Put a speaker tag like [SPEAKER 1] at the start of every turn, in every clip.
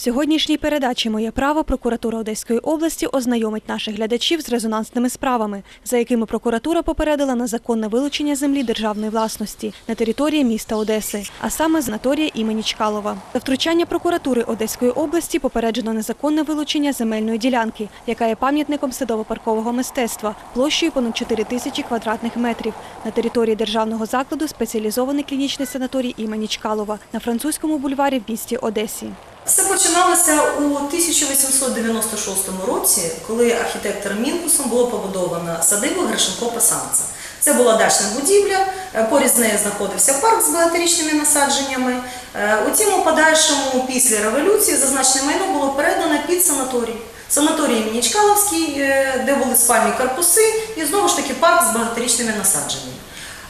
[SPEAKER 1] Сьогоднішній передачі Моє право прокуратура Одеської області ознайомить наших глядачів з резонансними справами, за якими прокуратура попередила на законне вилучення землі державної власності на території міста Одеси, а саме санаторія імені Чкалова. За втручання прокуратури Одеської області попереджено незаконне вилучення земельної ділянки, яка є пам'ятником садово-паркового мистецтва площею понад 4 тисячі квадратних метрів на території державного закладу спеціалізований клінічний санаторій імені Чкалова на французькому бульварі в місті Одесі.
[SPEAKER 2] Все починалося у 1896 році, коли архітектором Мінкусом було побудовано садибу Гришенко-Пасанца. Це була дачна будівля, е, поряд з нею знаходився парк з багаторічними насадженнями. Е, Утім, у подальшому, після революції, зазначене майно було передано під санаторій. Санаторій імені Чкаловський, е, де були спальні корпуси, і знову ж таки парк з багаторічними насадженнями.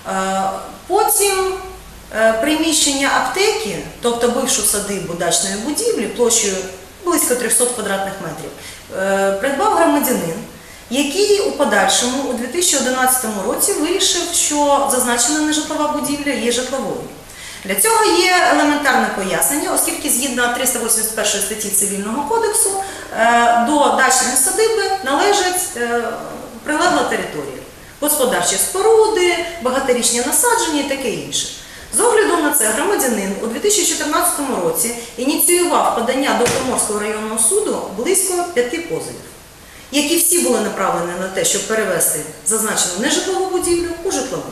[SPEAKER 2] Е, Потім е, приміщення аптеки, тобто бившу садибу дачної будівлі площею близько 300 квадратних метрів, е, придбав громадянин, який у подальшому у 2011 році вирішив, що зазначена нежитлова будівля є житловою. Для цього є елементарне пояснення, оскільки згідно 381 статті Цивільного кодексу е, до дачної садиби належить е, прилегла територія, господарчі споруди, багаторічні насадження і таке інше. З огляду на це громадянин у 2014 році ініціював подання до Приморського районного суду близько п'яти позовів, які всі були направлені на те, щоб перевести зазначену нежитлову будівлю у житлову.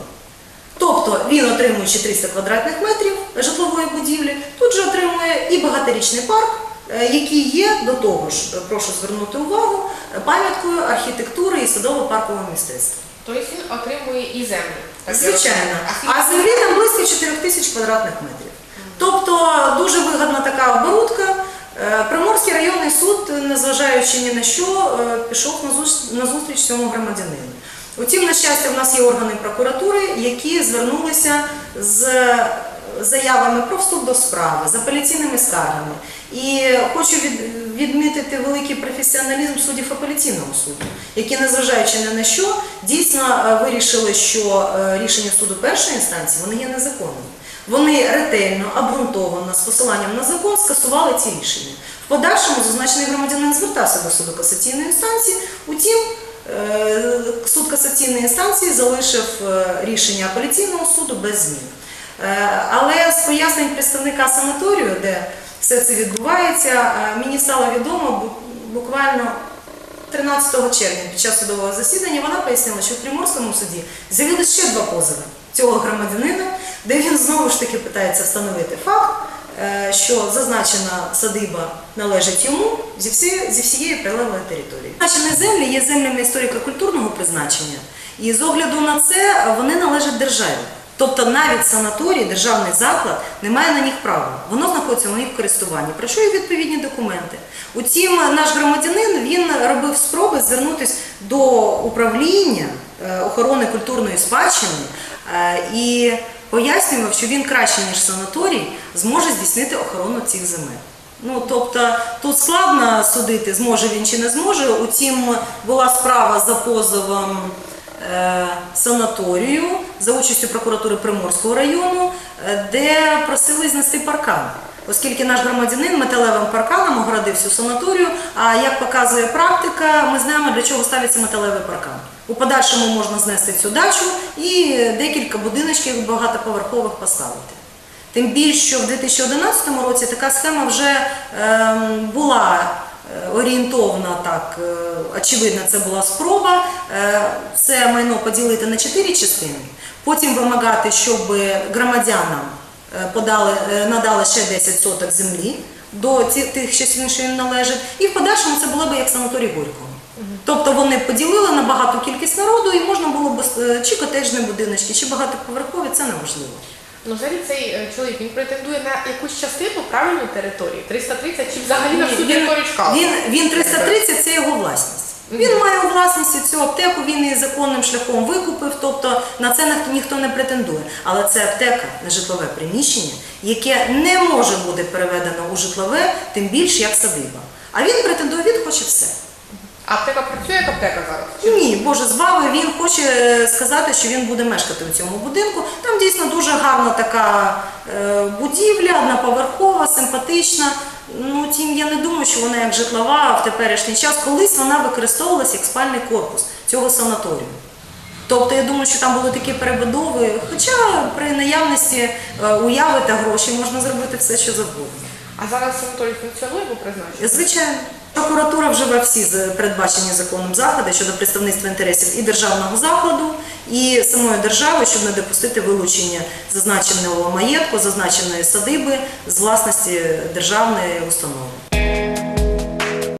[SPEAKER 2] Тобто він, отримуючи 300 квадратних метрів житлової будівлі, тут же отримує і багаторічний парк, е, який є до того ж, е, прошу звернути увагу, пам'яткою архітектури і садово-паркового мистецтва.
[SPEAKER 3] Тобто він отримує і землю.
[SPEAKER 2] Звичайно. А землі там близько 4 тисяч квадратних метрів. Тобто дуже вигідна така оборудка. Е, Приморський районний суд, незважаючи ні на що, е, пішов на на зустріч цьому громадянину. Утім, на щастя, в нас є органи прокуратури, які звернулися з заявами про вступ до справи, з апеляційними скаргами. І хочу від, відмітити великий професіоналізм суддів апеляційного суду, які, незважаючи ні на що, дійсно е, вирішили, що е, рішення суду першої інстанції вони є незаконними. Вони ретельно, обґрунтовано, з посиланням на закон скасували ці рішення. В подальшому зазначений громадянин звертався до суду касаційної інстанції, утім, е, суд касаційної інстанції залишив рішення апеляційного суду без змін. Але з пояснень представника санаторію, де все це відбувається, е, мені стало відомо бу- буквально 13 червня під час судового засідання вона пояснила, що в Приморському суді з'явилися ще два позови цього громадянина, де він знову ж таки питається встановити факт, е, що зазначена садиба належить йому зі всієї, зі всієї прилеглої території. Зазначені землі є землями історико-культурного призначення, і з огляду на це вони належать державі. Тобто навіть санаторій, державний заклад не має на них права. Воно знаходиться у них в користуванні. Про що є відповідні документи? Утім, наш громадянин він робив спроби звернутися до управління е, охорони культурної спадщини е, і пояснював, що він краще ніж санаторій зможе здійснити охорону цих земель. Ну, тобто тут складно судити, зможе він чи не зможе. Утім, була справа за позовом санаторію за участю прокуратури Приморського району, е, де просили знести паркан. Оскільки наш громадянин металевим парканом огородив всю санаторію, а як показує практика, ми знаємо, для чого ставиться металевий паркан. У подальшому можна знести цю дачу і декілька будиночків багатоповерхових поставити. Тим більше, що в 2011 році така схема вже ем, була е, орієнтовна, так, е, очевидно, це була спроба е, це майно поділити на чотири частини, потім вимагати, щоб громадянам подали, надали ще 10 соток землі до тих частин, що їм належить, і в подальшому це було б як санаторій Горького. Тобто вони поділили на багату кількість народу і можна було б чи котеджні будиночки, чи багатоповерхові, це неможливо.
[SPEAKER 3] Ну, взагалі цей е, чоловік він претендує на якусь частину правильної території, 330 чи взагалі на всю територію Чкалова?
[SPEAKER 2] Він, він 330 це його власність. Він має у власності цю аптеку, він її законним шляхом викупив, тобто на це ніхто- не претендує. Але це аптека на житлове приміщення, яке не може бути переведено у житлове, тим більше як садиба. А він претендує, він хоче все.
[SPEAKER 3] Аптека працює як аптека зараз? Чи-
[SPEAKER 2] Ні, Боже збави, він хоче е, сказати, що він буде мешкати у цьому будинку. Там дійсно дуже гарна така е, будівля, одноповерхова, симпатична. Ну, 17 я не думаю, що вона як житлова в теперішній час. Колись вона використовувалася як спальний корпус цього санаторію. Тобто я думаю, що там були такі перебудови, хоча при наявності е, уяви та грошей можна зробити все, що завгодно.
[SPEAKER 3] А зараз санаторій функціонує по призначенню?
[SPEAKER 2] Звичайно. Прокуратура вживе всі передбачені законом заходи щодо представництва інтересів і державного закладу, і самої держави, щоб не допустити вилучення зазначеного маєтку, зазначеної садиби з власності державної установи.